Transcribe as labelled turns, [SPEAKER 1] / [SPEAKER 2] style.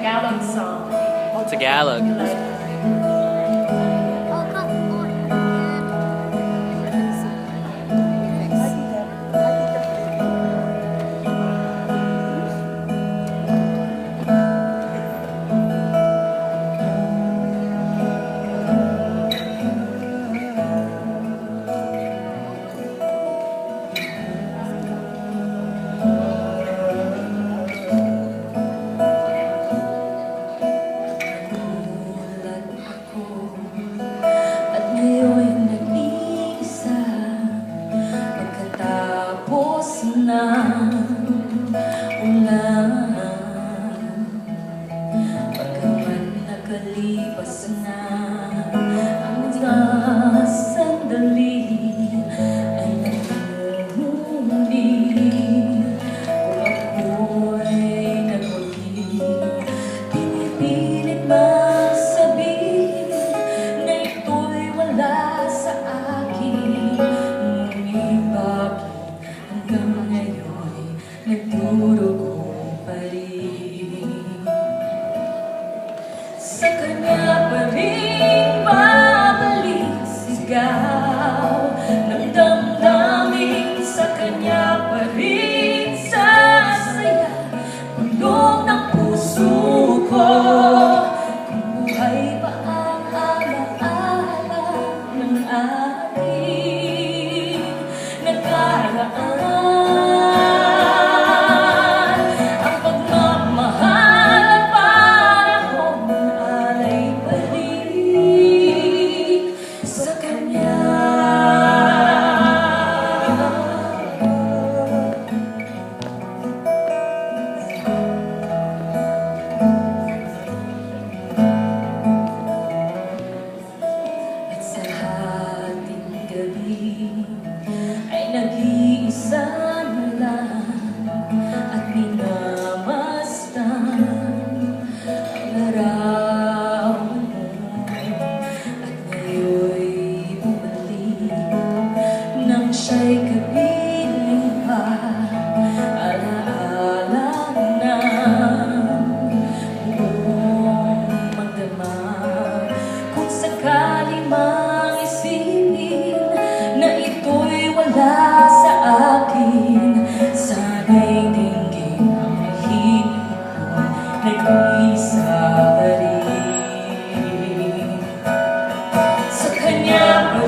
[SPEAKER 1] Tagalog song.
[SPEAKER 2] Tagalog.
[SPEAKER 3] Na ulan. Pagkaman nakalipas na ang sandali Sa kanya pa rin babalik sigaw. Ng siya'y kapiling pa Alaala na buong magdama Kung sakali mang isipin Na ito'y wala sa akin Sana'y dinggin ang hihip ko Nag-iisa pa rin Sa kanya pa